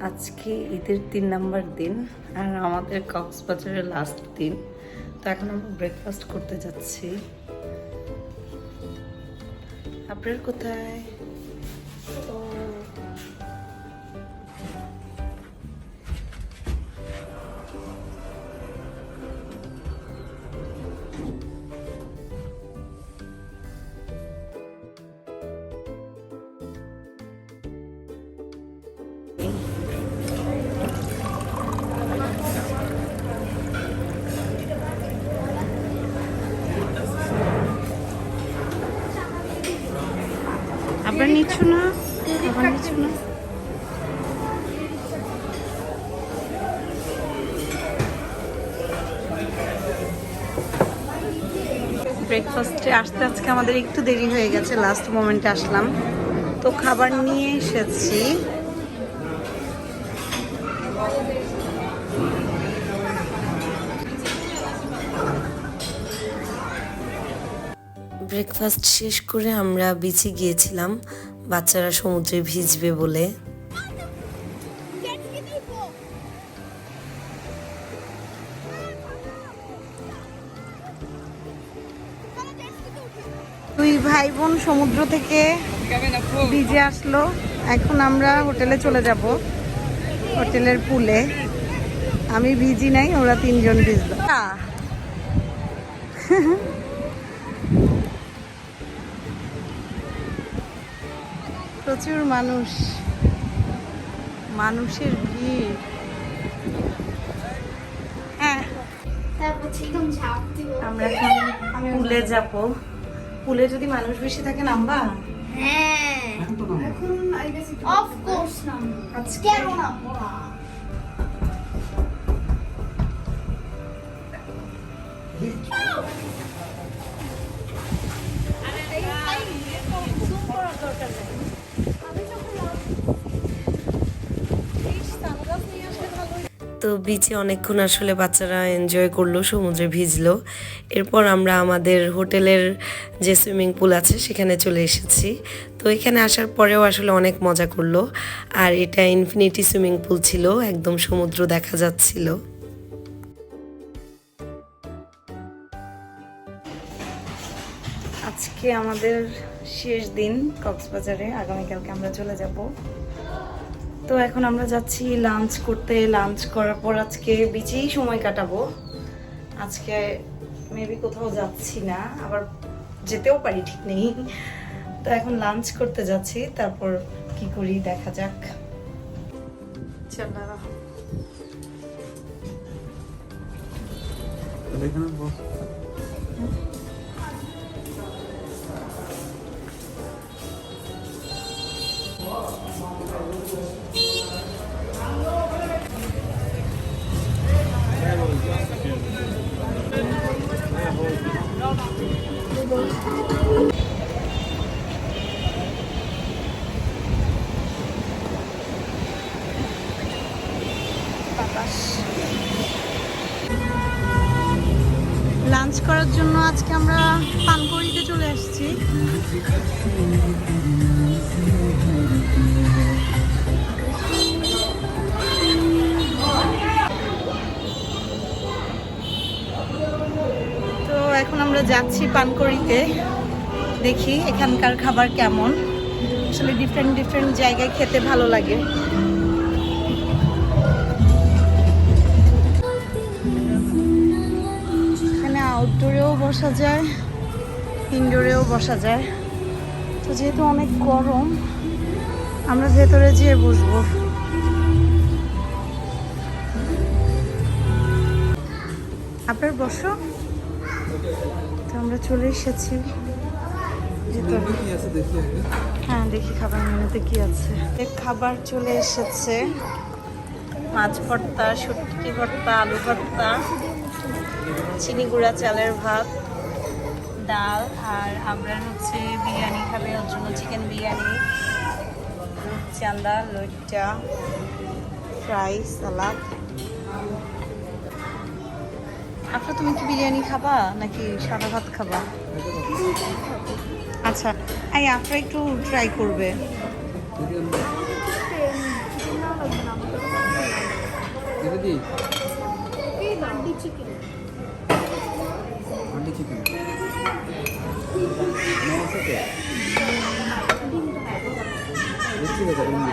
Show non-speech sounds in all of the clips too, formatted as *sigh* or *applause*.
আজকে ঈদের তিন নাম্বার দিন আর আমাদের কক্সবাজারের লাস্ট দিন। তো এখন আমরা ব্রেকফাস্ট করতে যাচ্ছি। আপনার কোথায়? আপনার নিচ্ছ না? আবার নিচ্ছ না? ব্রেকফাস্টে আসতে আজকে আমাদের একটু দেরি হয়ে গেছে লাস্ট মোমেন্টে আসলাম। তো খাবার নিয়ে এসেছি। ব্রেকফাস্ট শেষ করে আমরা বিচে গিয়েছিলাম। বাচ্চারা সমুদ্রে ভিজবে বলে। দুই ভাই বোন সমুদ্র থেকে ভিজে আসলো। এখন আমরা হোটেলে চলে যাব, হোটেলের পুলে। আমি ভিজি নাই, ওরা তিনজন ভিজলো *laughs* প্রচুর মানুষ মানুষের ভিড় হ্যাঁ আমরা এখন পুলে যাব পুলে যদি মানুষ বেশি থাকে নামবা হ্যাঁ অফ কোর্স না পড়া তো বিচে অনেকক্ষণ আসলে বাচ্চারা এনজয় করল, সমুদ্রে ভিজলো। এরপর আমরা আমাদের হোটেলের যে সুইমিং পুল আছে, সেখানে চলে এসেছি। তো এখানে আসার পরেও আসলে অনেক মজা করল। আর এটা ইনফিনিটি সুইমিং পুল ছিল, একদম সমুদ্র দেখা যাচ্ছিল। আজকে আমাদের শেষ দিন কক্সবাজারে। আগামীকালকে আমরা চলে যাব। তো এখন আমরা যাচ্ছি লাঞ্চ করতে। লাঞ্চ করার পর আজকে বিচেই সময় কাটাবো। আজকে মেবি কোথাও যাচ্ছি না আবার যেতেও পারি ঠিক নেই। তো এখন লাঞ্চ করতে যাচ্ছি তারপর কি করি দেখা যাক। চলো। আজকে আমরা পানকড়িতে চলে আসছি। তো এখন আমরা যাচ্ছি পানকড়িতে, দেখি এখানকার খাবার কেমন। আসলে ডিফারেন্ট ডিফারেন্ট জায়গায় খেতে ভালো লাগে। বসা যায়, ইনডোরেও বসা যায়। তো যেহেতু অনেক গরম, আমরা ভেতরে যেয়ে বসবো। আপনার বসো। তো আমরা চলে এসেছি। হ্যাঁ দেখি খাবার মেনুতে কি আছে। খাবার চলে এসেছে। মাছ ভর্তা, শুটকি ভর্তা, আলু ভর্তা, চিনি গুঁড়া, চালের ভাত। ডাল আর আমরা হচ্ছে বিরিয়ানি খাবে, ওর জন্য চিকেন বিরিয়ানি, চান্দা লইটা ফ্রাই সালাদ আপনার তুমি কি বিরিয়ানি খাবা নাকি সাদা ভাত খাবা? আচ্ছা এই আপনারা একটু ট্রাই করবে। চিকেন চিকেন হান্ডি চিকেন নাও আছে বেশি কথা বলবি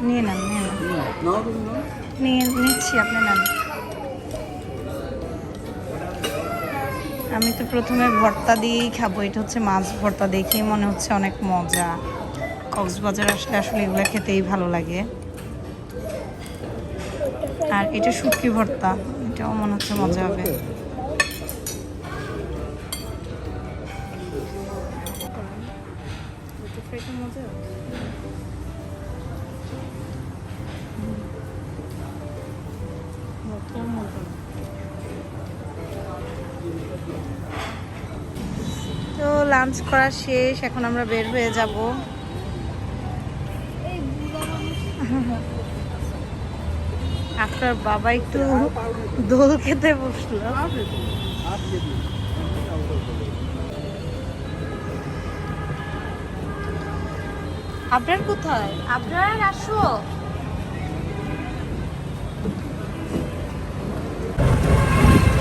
নিয়ে নেন নিয়ে নেন নাও তুমি নাও নিয়ে আমি তো প্রথমে ভর্তা দিয়েই খাব, এটা হচ্ছে মাছ ভর্তা দেখেই মনে হচ্ছে অনেক মজা। কক্সবাজার আসলে আসলে এগুলো খেতেই ভালো লাগে। আর এটা শুটকি ভর্তা, এটাও মনে হচ্ছে মজা হবে। লাঞ্চ করা শেষ, এখন আমরা বের হয়ে যাব। আপনার বাবা একটু দোল খেতে বসল। আপনার কোথায়? আপনার আসো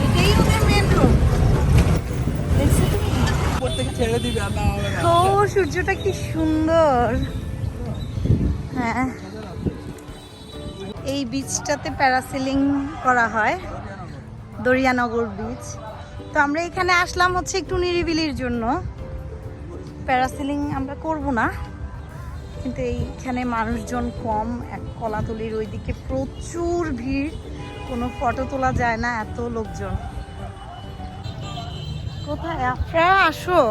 এটাই ওদের মেন রোড দেখছ তুমি উপর থেকে ছেড়ে দিবে আর না হবে না তো সূর্যটা কি সুন্দর। হ্যাঁ। এই বিচটাতে প্যারাসেলিং করা হয়, দরিয়ানগর বিচ তো আমরা এখানে আসলাম হচ্ছে একটু নিরিবিলির জন্য। প্যারাসেলিং আমরা করব না। কিন্তু এইখানে মানুষজন কম, এক কলাতলির ওইদিকে প্রচুর ভিড়। কোনো ফটো তোলা যায় না, এত লোকজন। কোথায়? আপনারা আসো।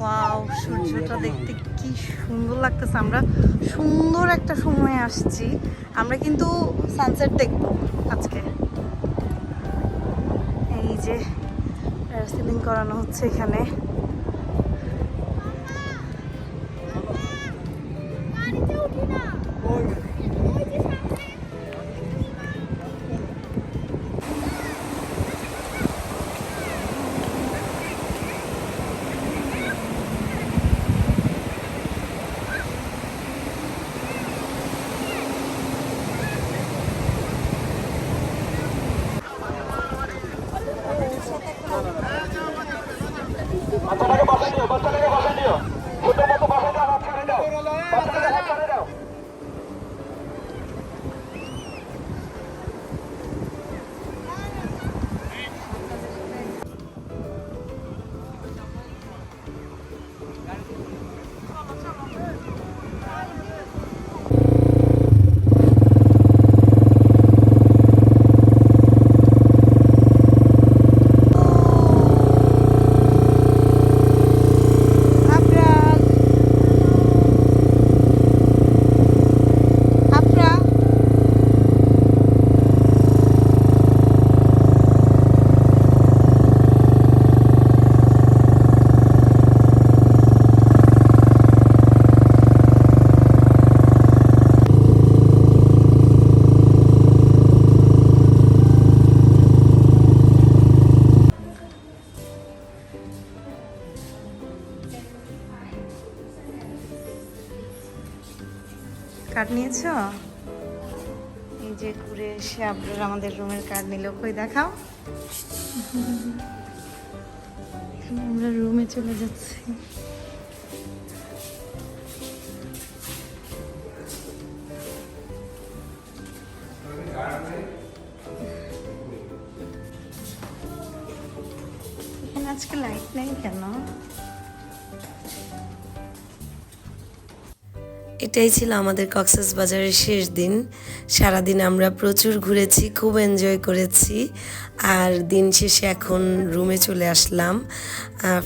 ওয়াও সূর্যটা দেখতে কি সুন্দর লাগতেছে। আমরা সুন্দর একটা সময় আসছি। আমরা কিন্তু সানসেট দেখব আজকে। এই যে প্যারাসিলিং করানো হচ্ছে এখানে। গাড়িতে উঠি কার্ড নিয়েছো? এই যে ঘুরে এসে আপনার আমাদের রুমের কার্ড নিল। কই দেখাও। আমরা রুমে চলে যাচ্ছি। এখানে আজকে লাইট নেই কেন? এটাই ছিল আমাদের কক্সেস বাজারের শেষ দিন। সারাদিন আমরা প্রচুর ঘুরেছি, খুব এনজয় করেছি। আর দিন শেষে এখন রুমে চলে আসলাম।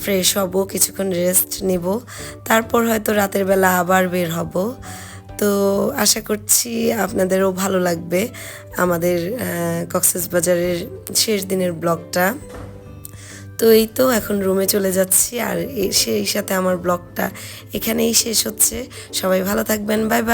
ফ্রেশ হব, কিছুক্ষণ রেস্ট নিব। তারপর হয়তো রাতের বেলা আবার বের হব। তো আশা করছি আপনাদেরও ভালো লাগবে আমাদের কক্সেস বাজারের শেষ দিনের ব্লগটা। তো এই তো এখন রুমে চলে যাচ্ছি আর সেই সাথে আমার ব্লগটা এখানেই শেষ হচ্ছে। সবাই ভালো থাকবেন বাই বাই